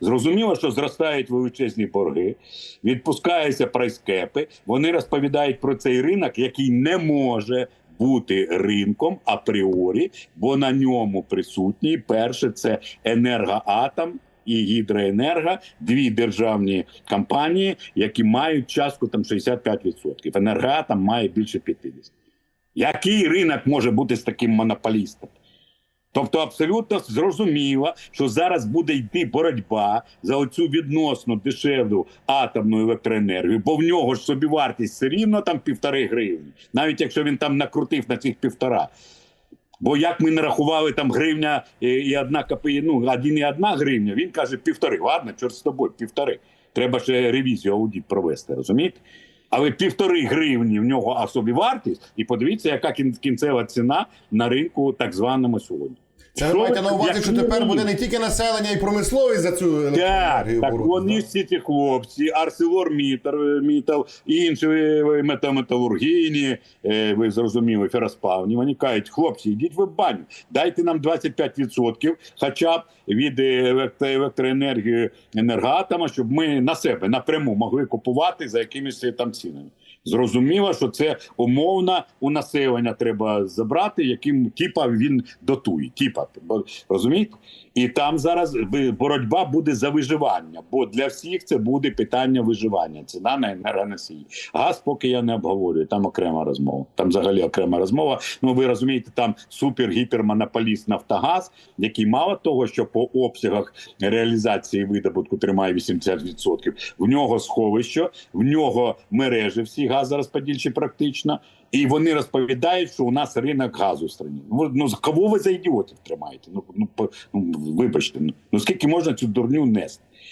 Зрозуміло, що зростають величезні борги, відпускаються прайскепи. Вони розповідають про цей ринок, який не може бути ринком апріорі, бо на ньому присутні перше це енергоатом. І гідроенерго дві державні компанії, які мають частку там 65%. Енергоатом має більше 50%. Який ринок може бути з таким монополістом? Тобто абсолютно зрозуміло, що зараз буде йти боротьба за оцю відносно дешеву атомну електроенергію, бо в нього ж собівартість все рівно там півтори гривні, навіть якщо він там накрутив на цих півтора. Бо як ми не рахували там гривня і, і одна копі, ну один і одна гривня, він каже півтори. Ладно, чорт з тобою, півтори. Треба ще ревізію аудит провести, розумієте? Але півтори гривні в нього а собівартість, і подивіться, яка кінцева ціна на ринку так званому сьогодні. Це ви маєте на увазі, що тепер буде не тільки населення і промисловість за цю Так, електроенергію так боротися, вони всі ці хлопці, Арселор Мітал, інші е, металургійні, е, ви зрозуміли, фероспавні. Вони кажуть, хлопці, йдіть ви в баню, дайте нам 25% хоча б від електроенергії енергоатома, щоб ми на себе напряму могли купувати за якимись там цінами. Зрозуміло, що це умовно у населення треба забрати, яким типа він дотує. Типа, бо- розумієте? І там зараз боротьба буде за виживання, бо для всіх це буде питання виживання. Ціна на енергоносії. Газ, поки я не обговорюю, там окрема розмова. Там взагалі окрема розмова. Ну ви розумієте, там супер-гіпермонополіст Нафтогаз, який мало того, що по обсягах реалізації видобутку тримає 80%, в нього сховище, в нього мережі всі газорозподільчі практично. І вони розповідають, що у нас ринок газу в країні. Ну, ну кого ви за ідіотів тримаєте? Ну, ну, по- ну вибачте, ну, ну скільки можна цю дурню нести?